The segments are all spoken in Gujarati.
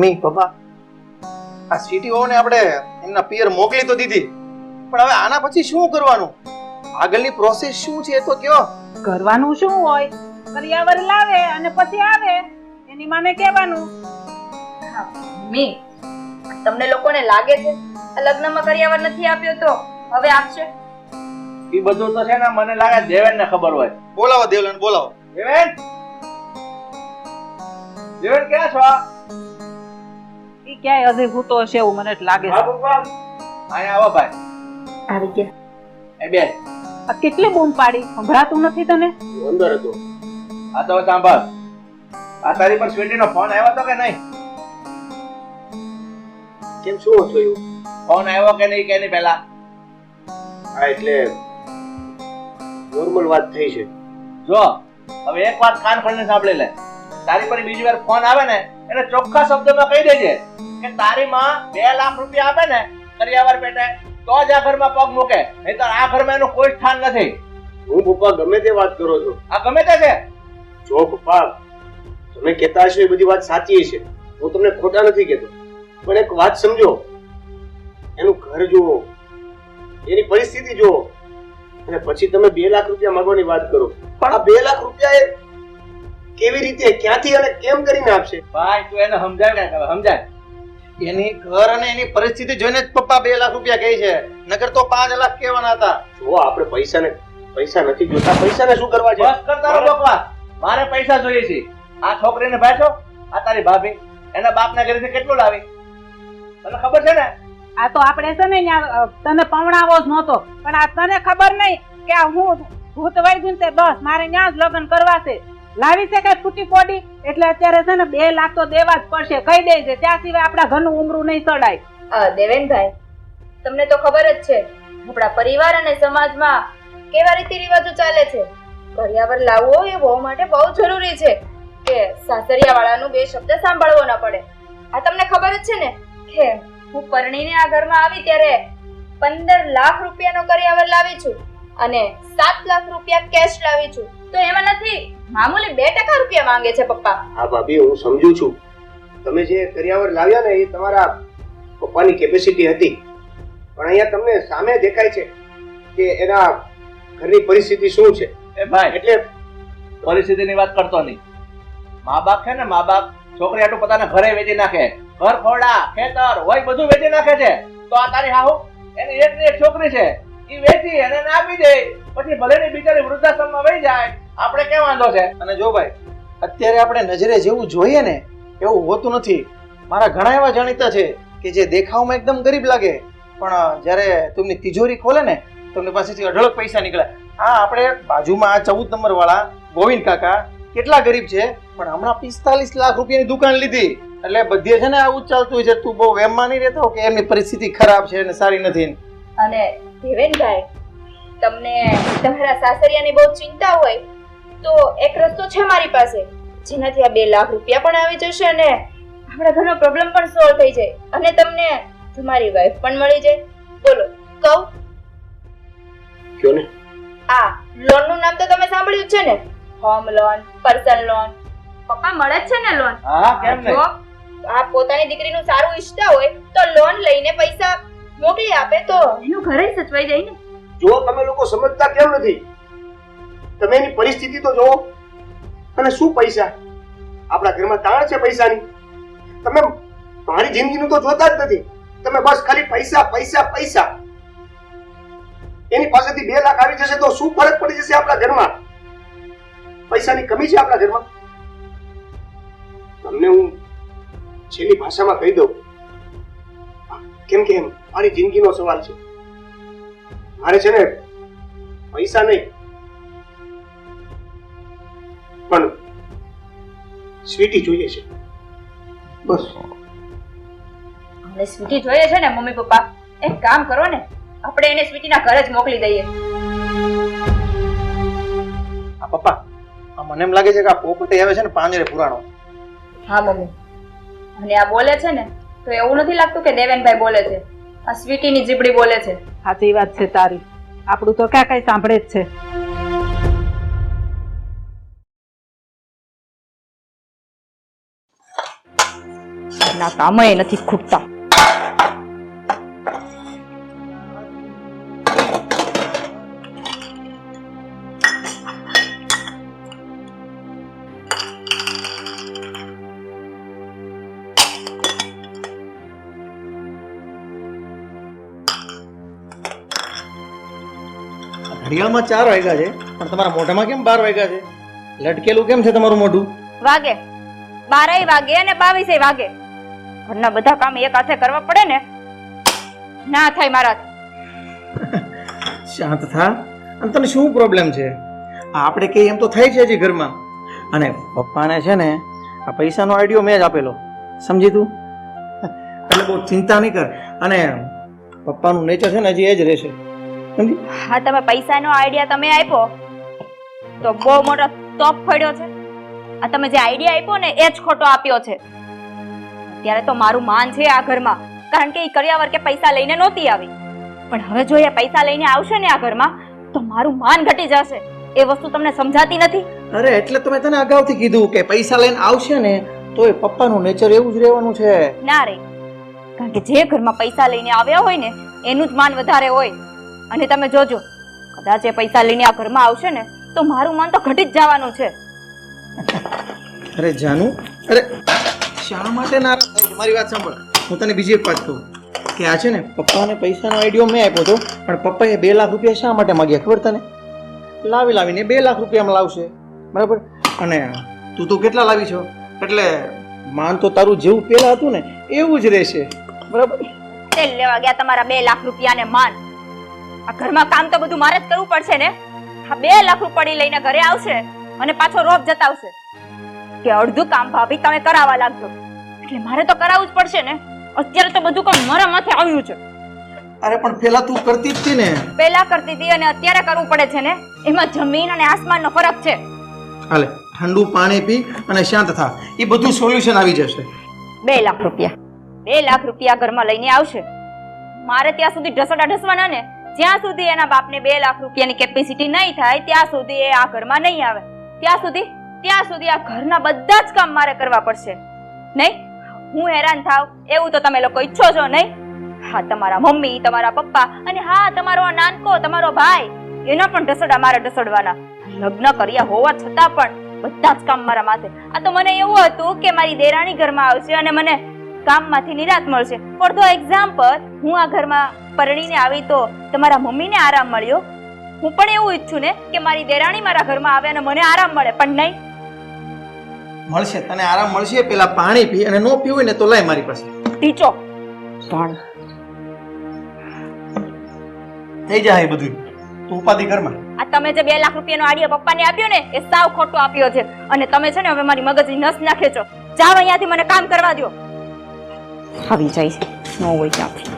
Mummy papa. આ સિટી ને આપણે એમના પિયર મોકલી તો દીધી. પણ હવે આના પછી શું કરવાનું? આગળની પ્રોસેસ શું છે એ તો કયો? કરવાનું શું હોય? કરિયાવર લાવે અને પછી આવે. એની માને કહેવાનું. હા, મમ્મી તમને લોકોને લાગે છે આ લગ્નમાં કરિયાવર નથી આપ્યો તો હવે આપશે? એ બધું તો છે ને મને લાગે દેવેન ને ખબર હોય. બોલાવો દેવલન બોલાવો. દેવેન? દેવેન ક્યાં છો? ઈ ક્યાંય હજી ભૂતો હશે એવું મને લાગે છે. અહીંયા આવો ભાઈ. આવી ગયા. એ બે આ કેટલી બૂમ પાડી? સંભળાતું નથી તને? અંદર હતો. આ તો સાંભળ. આ તારી પર સ્વીટીનો ફોન આવ્યો હતો કે નહીં? કેમ શું થયું? ફોન આવ્યો કે નહીં કે નહીં પહેલા? હા એટલે નોર્મલ વાત થઈ છે. જો હવે એક વાત કાન ખોલીને સાંભળી લે. તારી પર બીજી વાર ફોન આવે ને એને ચોખ્ખા શબ્દમાં કહી દેજે કે તારી માં બે લાખ રૂપિયા આપે ને કરિયાવર પેટે તો જ આ ઘરમાં પગ મૂકે. નહીતર આ ઘરમાં એનું કોઈ સ્થાન નથી. હું પપ્પા ગમે તે વાત કરો છો. આ ગમે તે છે? જો પપ્પા તમે કહેતા હશો એ બધી વાત સાચી છે. હું તમને ખોટા નથી કહેતો. પણ એક વાત સમજો. એનું ઘર જુઓ. એની પરિસ્થિતિ જુઓ. અને પછી તમે બે લાખ રૂપિયા માંગવાની વાત કરો. પણ આ બે લાખ રૂપિયા એ કેવી રીતે ક્યાંથી અને કેમ કરીને આપશે? ભાઈ તું એને સમજાય ને સમજાય. એની ઘર અને એની પરિસ્થિતિ જોઈને જ પપ્પા બે લાખ રૂપિયા કહે છે. નગર તો પાંચ લાખ કહેવાના હતા. જો આપણે પૈસાને પૈસા નથી જોતા. પૈસાને શું કરવા છે? બસ કરતા રહો બકવાસ. મારે પૈસા જોઈએ છે. આ છોકરીને ભાઈ છો આ તારી ભાભી એના બાપના ઘરેથી કેટલું લાવી? તને ખબર છે ને? આ તો આપણે છે ને તને પવણાવો જ નહોતો. પણ આ તને ખબર નહીં કે આ હું ભૂત વૈદ્ય તે બસ મારે ન્યા જ લગ્ન કરવા છે. લાવી છે ફૂટી પોડી એટલે અત્યારે છે ને બે લાખ તો દેવા જ પડશે. કહી છે ત્યાં સિવાય આપણા ઘરનું ઉમરું નહીં સડાય. દેવેનભાઈ, તમને તો ખબર જ છે, આપણા પરિવાર અને સમાજમાં કેવા રીતિ રિવાજો ચાલે છે? કરિયાવર લાવવો એ બહુ માટે બહુ જરૂરી છે કે સાસરિયા વાળાનું બે શબ્દ સાંભળવો ન પડે. આ તમને ખબર જ છે ને કે હું પરણીને આ ઘરમાં આવી ત્યારે પંદર લાખ રૂપિયાનો કરિયાવર લાવી છું અને સાત લાખ રૂપિયા કેશ લાવી છું. તો એમાં નથી મામૂલી બે ટકા રૂપિયા માંગે છે પપ્પા. હા ભાભી હું સમજુ છું. તમે જે કરિયાવર લાવ્યા ને એ તમારા પપ્પાની કેપેસિટી હતી. પણ અહીંયા તમને સામે દેખાય છે કે એના ઘરની પરિસ્થિતિ શું છે? એ ભાઈ એટલે પરિસ્થિતિની વાત કરતો નહીં. મા બાપ છે ને મા બાપ છોકરી આટલું પોતાના ઘરે વેચી નાખે. ઘર ખોરડા ખેતર હોય બધું વેચી નાખે છે. તો આ તારી હાહુ એની એક ને એક છોકરી છે. એ વેચી અને ના આપી દે. પછી ભલે ની બિચારી વૃદ્ધાશ્રમમાં વહી જાય. આપણે કેમ વાંધો છે? અને જો ભાઈ અત્યારે આપણે નજરે જેવું જોઈએ ને એવું હોતું નથી. મારા ઘણા એવા જાણીતા છે કે જે દેખાવમાં એકદમ ગરીબ લાગે. પણ જ્યારે તેમની તિજોરી ખોલે ને તેમની પાસેથી અઢળક પૈસા નીકળે. હા આપણે બાજુમાં આ ચૌદ નંબર વાળા ગોવિંદ કાકા કેટલા ગરીબ છે પણ હમણાં પિસ્તાલીસ લાખ રૂપિયાની દુકાન લીધી. એટલે બધે છે ને આવું જ ચાલતું હોય છે. તું બહુ વેમમાં નહીં રહેતો કે એમની પરિસ્થિતિ ખરાબ છે અને સારી નથી. અને દેવેનભાઈ તમને તમારા સાસરિયાની બહુ ચિંતા હોય તો એક રસ્તો છે મારી પાસે. જેનાથી આ બે લાખ રૂપિયા પણ આવી જશે અને આપણા ઘરનો પ્રોબ્લેમ પણ સોલ્વ થઈ જાય. અને તમને તમારી વાઈફ પણ મળી જાય. બોલો કહું. કયો ને? આ લોનનું નામ તો તમે સાંભળ્યું જ છે ને? હોમ લોન પર્સનલ લોન પપ્પા મળે જ છે ને લોન હા કેમ જો નહીં આ પોતાની દીકરીનું સારું ઈચ્છતા હોય તો લોન લઈને પૈસા મોકલી આપે તો એનું ઘરે સચવાઈ જાય ને. જો તમે લોકો સમજતા કેમ નથી? તમે એની પરિસ્થિતિ તો જોવો. અને શું પૈસા? આપણા ઘરમાં તાણ છે પૈસાની. તમે મારી જિંદગીનું તો જોતા જ નથી. તમે બસ ખાલી પૈસા પૈસા પૈસા. એની પાસેથી બે લાખ આવી જશે તો શું ફરક પડી જશે આપણા ઘરમાં? પૈસાની કમી છે આપણા ઘરમાં? તમને હું છેલ્લી ભાષામાં કહી દઉં, કેમ કે મારી જિંદગીનો સવાલ છે. મારે છે ને પૈસા નહીં પણ સ્વીટી જોઈએ છે. બસ. અને સ્વીટી જોઈએ છે ને મમ્મી પપ્પા? એક કામ કરો ને આપણે એને સ્વીટીના ઘરે જ મોકલી દઈએ. આ પપ્પા આ મને એમ લાગે છે કે આ પોપટે આવે છે ને પાંજરે પુરાણો. હા મમ્મી. અને આ બોલે છે ને તો એવું નથી લાગતું કે દેવેનભાઈ બોલે છે. આ સ્વીટીની જીબડી બોલે છે. સાચી વાત છે તારી. આપણું તો ક્યાં કઈ સાંભળે જ છે. ના કામય નથી ખૂટતા. ઘડિયાળમાં ચાર વાગ્યા છે પણ તમારા મોઢામાં કેમ બાર વાગ્યા છે? લટકેલું કેમ છે તમારું મોઢું? વાગે. બારેય વાગે અને બાવીસે વાગે. ઘરના બધા કામ એક હાથે કરવા પડે ને ના થાય મારા શાંત થા. અને તને શું પ્રોબ્લેમ છે? આપણે કે એમ તો થાય છે હજી ઘરમાં. અને પપ્પાને છે ને આ પૈસાનો આઈડિયો મેં જ આપેલો. સમજી તું? એટલે બહુ ચિંતા નહીં કર. અને પપ્પાનું નેચર છે ને હજી એ જ રહેશે. સમજી? હા તમે પૈસાનો આઈડિયા તમે આપ્યો તો બહુ મોટો તોપ ફળ્યો છે. આ તમે જે આઈડિયા આપ્યો ને એ જ ખોટો આપ્યો છે. ત્યારે તો મારું માન છે આ ઘરમાં કારણ કે એ કર્યાવર કે પૈસા લઈને નહોતી આવી. પણ હવે જો એ પૈસા લઈને આવશે ને આ ઘરમાં તો મારું માન ઘટી જશે. એ વસ્તુ તમને સમજાતી નથી? અરે એટલે તો મેં તને અગાઉથી કીધું કે પૈસા લઈને આવશે ને તો એ પપ્પાનું નેચર એવું જ રહેવાનું છે. ના રે. કારણ કે જે ઘરમાં પૈસા લઈને આવ્યા હોય ને એનું જ માન વધારે હોય. અને તમે જોજો કદાચ એ પૈસા લઈને આ ઘરમાં આવશે ને તો મારું માન તો ઘટી જ જવાનું છે. અરે જાનુ અરે શા માટે નારાજ થાય મારી વાત સાંભળ. હું તને બીજી એક વાત કહું. કે આ છે ને, પપ્પાને પૈસાનો આઈડિયો મેં આપ્યો હતો, પણ પપ્પાએ બે લાખ રૂપિયા શા માટે માગ્યા, ખબર તને? લાવી લાવીને બે લાખ રૂપિયામાં લાવશે. બરાબર? અને તું તો કેટલા લાવી છો? એટલે માન તો તારું જેવું પેલા હતું ને, એવું જ રહેશે. બરાબર? લેવા ગયા તમારા બે લાખ રૂપિયાને માન. આ ઘરમાં કામ તો બધું મારે જ કરવું પડશે ને? આ બે લાખ રૂપિયા લઈને ઘરે આવશે અને પાછો રોપ જતાવશે. કે અડધું કામ ભાભી તમે કરાવવા લાગજો એટલે મારે તો કરાવવું જ પડશે ને. અત્યારે તો બધું કામ મારા માથે આવ્યું છે. અરે પણ પેલા તું કરતી હતી ને. પહેલા કરતી હતી અને અત્યારે કરવું પડે છે ને. એમાં જમીન અને આસમાનનો ફરક છે. હાલે ઠંડુ પાણી પી અને શાંત થા. એ બધું સોલ્યુશન આવી જશે. બે લાખ રૂપિયા. બે લાખ રૂપિયા ઘરમાં લઈને આવશે. મારે ત્યાં સુધી ઢસડા ઢસવાના ને. જ્યાં સુધી એના બાપને બે લાખ રૂપિયાની કેપેસિટી નહીં થાય ત્યાં સુધી એ આ ઘરમાં નહીં આવે. ત્યાં સુધી ત્યાં સુધી આ ઘરના બધા જ કામ મારે કરવા પડશે. નહીં? હું હેરાન થાવ, એવું તો તમે લોકો ઈચ્છો છો નહીં? હા, તમારા મમ્મી, તમારા પપ્પા અને હા, તમારો આ નાનકો, તમારો ભાઈ, એના પણ ઢસોડા મારા ઢસડવાના. લગ્ન કર્યા હોવા છતાં પણ બધા જ કામ મારા માથે. આ તો મને એવું હતું કે મારી દેરાણી ઘરમાં આવશે અને મને કામમાંથી નિરાત મળશે. ફોર ધ એક્ઝામ્પલ હું આ ઘરમાં પરણીને આવી તો તમારા મમ્મીને આરામ મળ્યો. હું પણ એવું ઈચ્છું ને કે મારી દેરાણી મારા ઘરમાં આવે અને મને આરામ મળે, પણ નહીં. મળશે તને આરામ મળશે પેલા પાણી પી અને નો પીવું ને તો લાય મારી પાસે. ટીચો પણ થઈ જાય બધું. તું ઉપાધિ ઘરમાં આ તમે જે બે લાખ રૂપિયાનો આડિયો પપ્પાને આપ્યો ને એ સાવ ખોટો આપ્યો છે. અને તમે છે ને હવે મારી મગજની નસ નાખે છો. જાવ અહીંયાથી મને કામ કરવા દો આવી જાય છે. નો હોય ત્યાંથી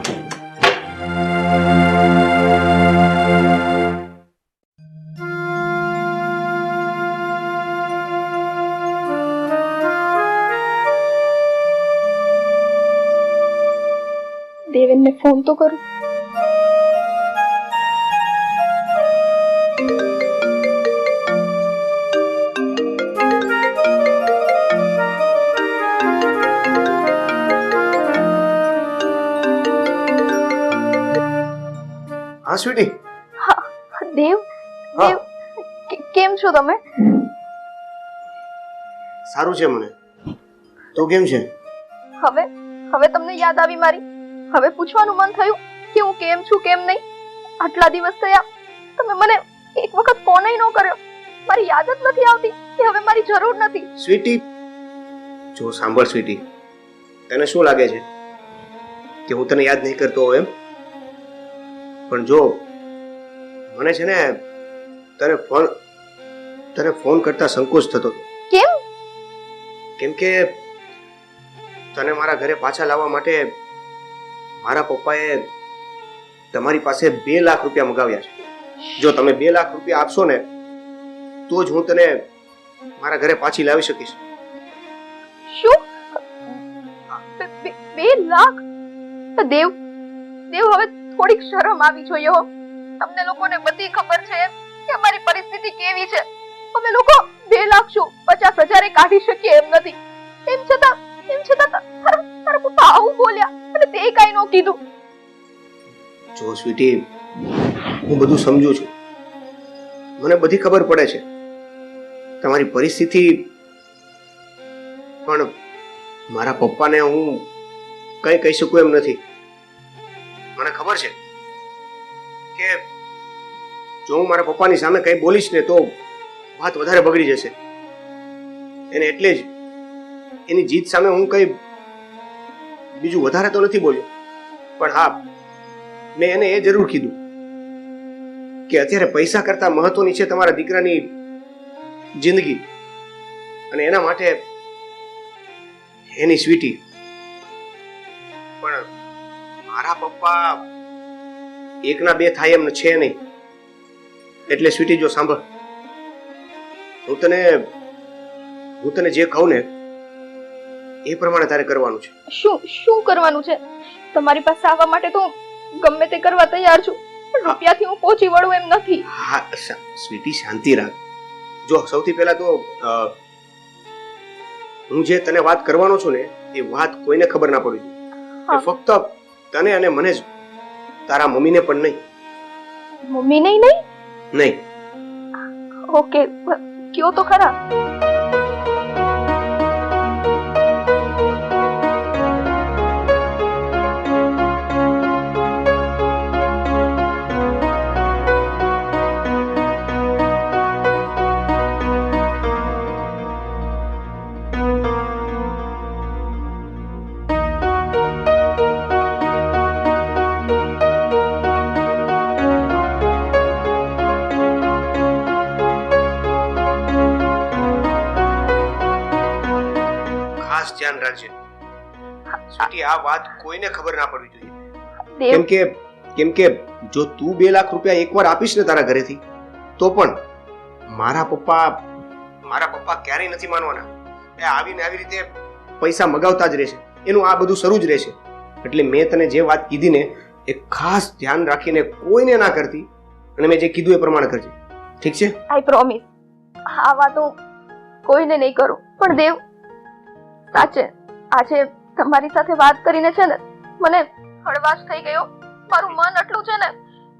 દેવેનને ફોન તો કરું. હા સ્વીટી. હા. દેવ દેવ કેમ છો તમે? સારું છે મને તો કેમ છે? હવે હવે તમને યાદ આવી મારી? હવે પૂછવાનું મન થયું કે હું કેમ છું કેમ નહીં? આટલા દિવસ થયા તમે મને એક વખત ફોન ન કર્યો. મારી યાદ જ નથી આવતી કે હવે મારી જરૂર નથી. સ્વીટી જો સાંભળ સ્વીટી તને શું લાગે છે? કે હું તને યાદ નહીં કરતો એમ? પણ જો મને છે ને તને ફોન તને ફોન કરતા સંકોચ થતો કેમ? કેમ કે તને મારા ઘરે પાછા લાવવા માટે મારા પપ્પાએ તમારી પાસે બે લાખ રૂપિયા મગાવ્યા છે. જો તમે બે લાખ રૂપિયા આપશો ને, તો જ હું તને મારા ઘરે પાછી લાવી શકીશ. શું? બે- લાખ? દેવ દેવ હવે થોડીક શરમ આવી જોઈએ હો તમને લોકોને બધી ખબર છે કે અમારી પરિસ્થિતિ કેવી છે. અમે લોકો બે લાખ શું, પચાસ હજારે કાઢી શકીએ એમ નથી. એમ છતાં એમ છતાં તારા તારા પપ્પા આવું બોલ્યા અને તે કઈ ન કીધું જો સ્વીટી, હું બધું સમજુ છું. મને બધી ખબર પડે છે. તમારી પરિસ્થિતિ પણ મારા પપ્પાને હું કઈ કહી શકું એમ નથી. મને ખબર છે કે જો હું મારા પપ્પાની સામે કઈ બોલીશ ને તો વાત વધારે બગડી જશે. એને એટલે જ એની જીત સામે હું કઈ બીજું વધારે તો નથી બોલ્યો. પણ હા, મેં એને એ જરૂર કીધું કે અત્યારે પૈસા કરતા મહત્વની છે તમારા દીકરાની જિંદગી. અને એના માટે એની સ્વીટી. પણ મારા પપ્પા એકના બે થાય એમ છે નહીં. એટલે સ્વીટી જો સાંભળ. હું તને હું તને જે કહું ને એ પ્રમાણે તારે કરવાનું છે. શું શું કરવાનું છે? તમારી પાસે આવવા માટે તો હું ગમે તે કરવા તૈયાર છું પણ રૂપિયાથી હું પહોંચી વળું એમ નથી. હા સ્વીટી શાંતિ રાખ. જો સૌથી પહેલા તો હું જે તને વાત કરવાનો છું ને એ વાત કોઈને ખબર ના પડવી જોઈએ ફક્ત તને અને મને જ તારા મમ્મીને પણ નહીં. મમ્મી નહીં નહીં? નહીં. ઓકે કયો તો ખરા? ધ્યાન રાખજે સ્વીટી આ વાત કોઈને ખબર ના પડવી જોઈએ. કેમ કે કેમ કે જો તું બે લાખ રૂપિયા એકવાર આપીશ ને તારા ઘરેથી તો પણ મારા પપ્પા મારા પપ્પા ક્યારેય નથી માનવાના. એ આવીને આવી રીતે પૈસા મગાવતા જ રહેશે. એનું આ બધું શરૂ જ રહેશે. એટલે મેં તને જે વાત કીધી ને એ ખાસ ધ્યાન રાખીને કોઈને ના કરતી અને મેં જે કીધું એ પ્રમાણે કરજે. ઠીક છે? આઈ પ્રોમિસ આ વાતો કોઈને નહીં કરું. પણ દેવ સાચે. આજે તમારી સાથે વાત કરીને છે ને મને હળવાશ થઈ ગયો. મારું મન એટલું છે ને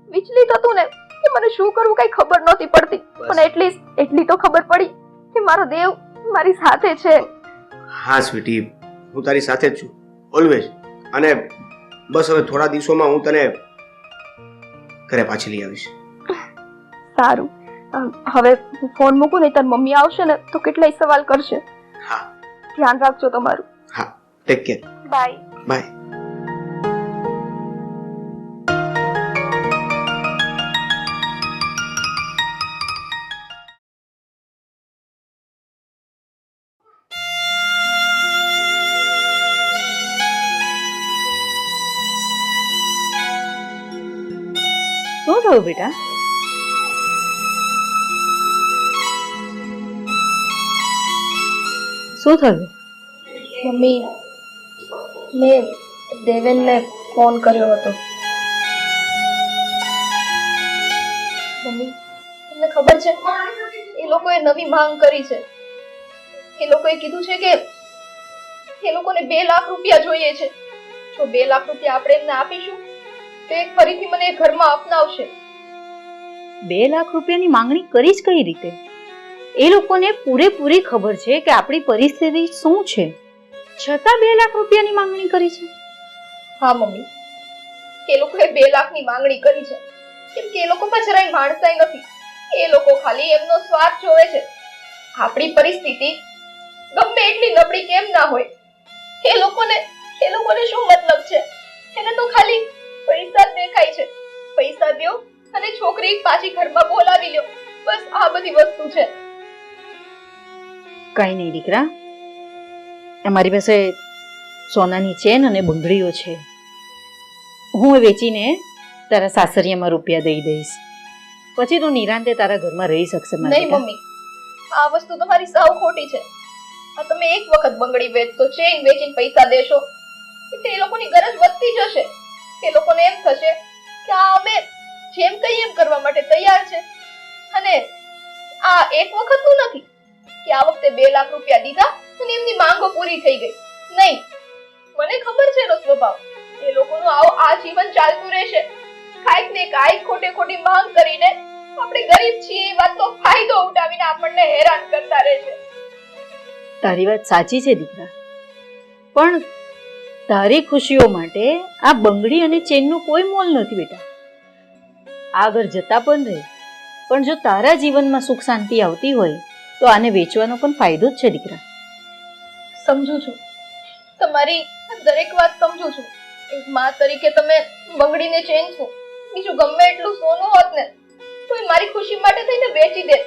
વિચલિત હતું ને કે મને શું કરવું કઈ ખબર નહોતી પડતી. પણ એટલીસ્ટ એટલી તો ખબર પડી કે મારો દેવ મારી સાથે છે. હા સ્વીટી હું તારી સાથે જ છું. ઓલવેઝ અને બસ હવે થોડા દિવસોમાં હું તને ઘરે પાછી લઈ આવીશ. સારું. હવે ફોન મૂકું નહીં તાર મમ્મી આવશે ને તો કેટલાય સવાલ કરશે. હા. ધ્યાન રાખજો તમારું હા ટેક કેર બાય બાય શું થયું બેટા શું થયું? મમ્મી મેં દેવેનને ફોન કર્યો હતો. મમ્મી તમને ખબર છે એ લોકોએ નવી માંગ કરી છે. એ લોકોએ કીધું છે કે એ લોકોને બે લાખ રૂપિયા જોઈએ છે. જો બે લાખ રૂપિયા આપણે એમને આપીશું તો એ ફરીથી મને ઘરમાં અપનાવશે. બે લાખ રૂપિયાની માંગણી કરી જ કઈ રીતે? એ લોકોને પૂરેપૂરી ખબર છે કે આપણી પરિસ્થિતિ શું છે. છતાં બે લાખ રૂપિયાની માંગણી કરી છે. હા, મમ્મી. એ લોકોએ બે લાખની માંગણી કરી છે. કેમ કે એ લોકો પાસે જરાય માણસાઈ નથી. એ લોકો ખાલી એમનો સ્વાર્થ જોવે છે. આપણી પરિસ્થિતિ ગમે એટલી નબળી કેમ ના હોય. એ લોકોને એ લોકોને શું મતલબ છે? એને તો ખાલી પૈસા દેખાય છે. પૈસા દો અને છોકરી પાછી ઘરમાં બોલાવી લ્યો. બસ આ બધી વસ્તુ છે. કઈ નહીં દીકરા. અમારી પાસે સોનાની ચેન અને બંગડીઓ છે. હું એ વેચીને તારા સાસરિયામાં રૂપિયા દઈ દઈશ. પછી તું નિરાંતે તારા ઘરમાં રહી શકશે નહીં મમ્મી. આ વસ્તુ તમારી સાવ ખોટી છે. આ તમે એક વખત બંગડી વેચશો ચેન વેચીને પૈસા દેશો એટલે એ લોકોની ગરજ વધતી જશે. એ લોકોને એમ થશે કે આ અમે જેમ કહીએ એમ કરવા માટે તૈયાર છે. અને આ એક વખતનું નથી. કે આ વખતે બે લાખ રૂપિયા દીધા અને એમની માંગો પૂરી થઈ ગઈ. નહીં, મને ખબર છે એનો સ્વભાવ એ લોકોનું આવો આ જીવન ચાલતું રહેશે. કાંઈક ને કાંઈક ખોટે ખોટી માંગ કરીને આપણે ગરીબ છીએ, એ વાતનો ફાયદો ઉઠાવીને આપણને હેરાન કરતા રહેશે. તારી વાત સાચી છે દીકરા. પણ તારી ખુશીઓ માટે આ બંગડી અને ચેનનું કોઈ મોલ નથી બેટા. આગળ જતા પણ રહે. પણ જો તારા જીવનમાં સુખ શાંતિ આવતી હોય તો આને વેચવાનો પણ ફાયદો જ છે, દીકરા. સમજુ છું. તમારી દરેક વાત સમજુ છું. એક માં તરીકે તમે બંગડીને ચેન છો. બીજું ગમે એટલું સોનું હોત ને, તો એ મારી ખુશી માટે થઈને વેચી દે.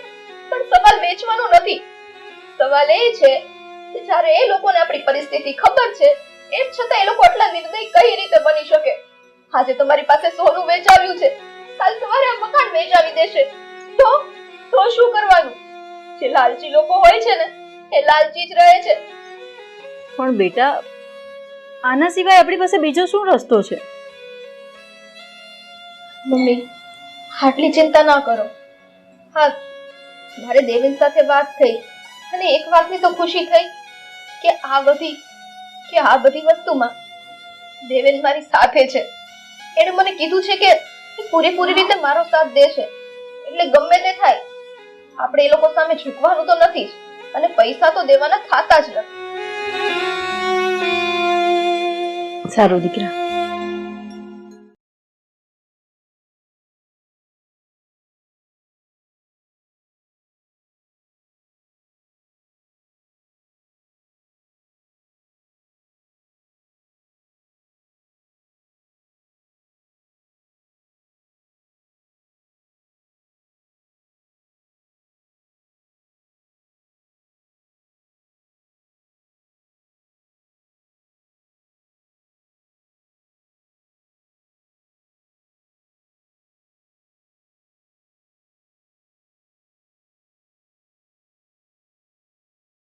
પણ સવાલ વેચવાનો નથી. સવાલ એ છે કે જ્યારે એ લોકોને આપણી પરિસ્થિતિ ખબર છે, એમ છતાં એ લોકો આટલા નિર્દય કઈ રીતે બની શકે? આજે તમારી પાસે સોનું વેચાવ્યું છે. કાલ સવારે આ મકાન વેચાવી દેશે. તો તો શું કરવાનું? જે લાલચી લોકો હોય છે ને એ લાલચી જ રહે છે. પણ બેટા આના સિવાય આપણી પાસે બીજો શું રસ્તો છે? મમ્મી આટલી ચિંતા ના કરો. હા મારે દેવેન સાથે વાત થઈ અને એક વાતની તો ખુશી થઈ કે આ બધી કે આ બધી વસ્તુમાં દેવેન મારી સાથે છે. એણે મને કીધું છે કે પૂરેપૂરી રીતે મારો સાથ દેશે. એટલે ગમે તે થાય આપણે એ લોકો સામે ઝૂકવાનું તો નથી જ. અને પૈસા તો દેવાના થાતા જ નથી. સારું દીકરા.